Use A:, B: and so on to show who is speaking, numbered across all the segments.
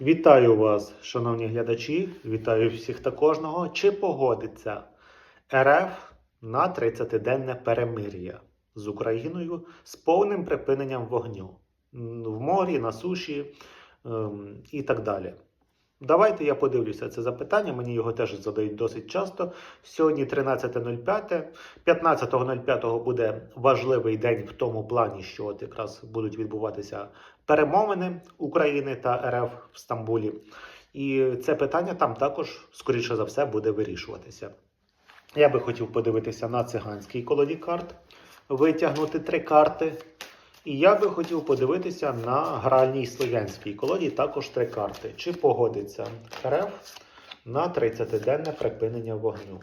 A: Вітаю вас, шановні глядачі. Вітаю всіх та кожного. Чи погодиться РФ на 30-денне перемир'я з Україною з повним припиненням вогню в морі, на суші ем, і так далі? Давайте я подивлюся це запитання. Мені його теж задають досить часто. Сьогодні 13.05. 15.05 буде важливий день в тому плані, що от якраз будуть відбуватися перемовини України та РФ в Стамбулі. І це питання там також, скоріше за все, буде вирішуватися. Я би хотів подивитися на циганській колоді карт, витягнути три карти. І я би хотів подивитися на гральній слов'янській колоді також три карти. Чи погодиться РФ на 30-денне припинення вогню?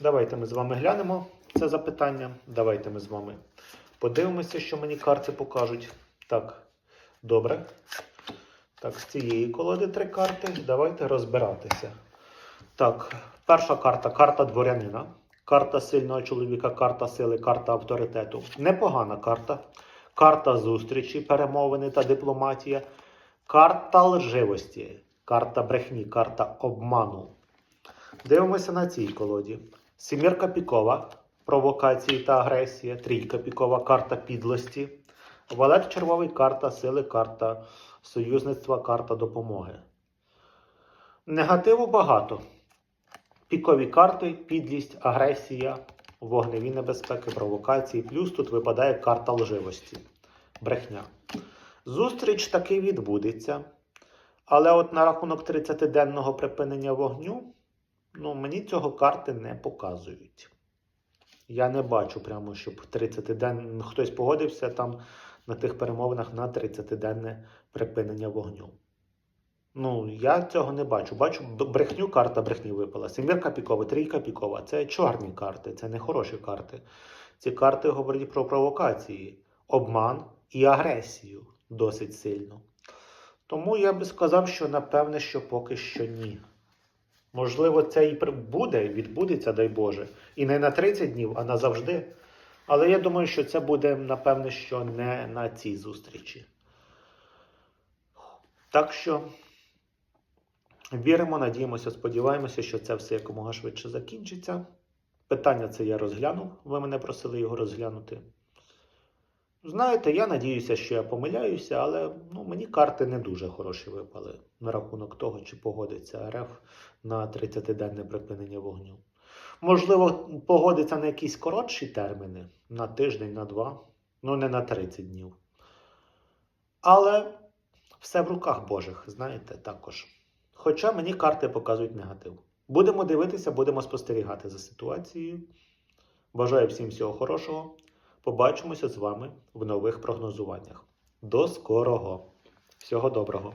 A: Давайте ми з вами глянемо це запитання. Давайте ми з вами подивимося, що мені карти покажуть. Так, добре. Так, з цієї колоди три карти. Давайте розбиратися. Так, перша карта карта дворянина. Карта сильного чоловіка, карта сили, карта авторитету. Непогана карта. Карта зустрічі, перемовини та дипломатія. Карта лживості, карта брехні, карта обману. Дивимося на цій колоді. Сімірка пікова, провокації та агресія. Трійка пікова, карта підлості. Валет червовий, карта сили, карта союзництва, карта допомоги. Негативу багато. Пікові карти, підлість, агресія, вогневі небезпеки, провокації. Плюс тут випадає карта лживості, брехня. Зустріч таки відбудеться. Але от на рахунок 30-денного припинення вогню, ну, мені цього карти не показують. Я не бачу прямо, щоб 30 ден хтось погодився там на тих перемовинах на 30-денне припинення вогню. Ну, я цього не бачу. Бачу брехню, карта брехні випала. Семірка пікова, трійка пікова. Це чорні карти, це не хороші карти. Ці карти говорять про провокації, обман і агресію досить сильно. Тому я би сказав, що напевне, що поки що ні. Можливо, це і буде, відбудеться, дай Боже. І не на 30 днів, а назавжди. Але я думаю, що це буде, напевне, що не на цій зустрічі. Так що віримо, надіємося, сподіваємося, що це все якомога швидше закінчиться. Питання це я розглянув. Ви мене просили його розглянути. Знаєте, я надіюся, що я помиляюся, але ну, мені карти не дуже хороші випали на рахунок того, чи погодиться РФ на 30-денне припинення вогню. Можливо, погодиться на якісь коротші терміни, на тиждень, на два, ну не на 30 днів. Але все в руках Божих, знаєте, також. Хоча мені карти показують негатив. Будемо дивитися, будемо спостерігати за ситуацією. Бажаю всім всього хорошого. Побачимося з вами в нових прогнозуваннях. До скорого! Всього доброго!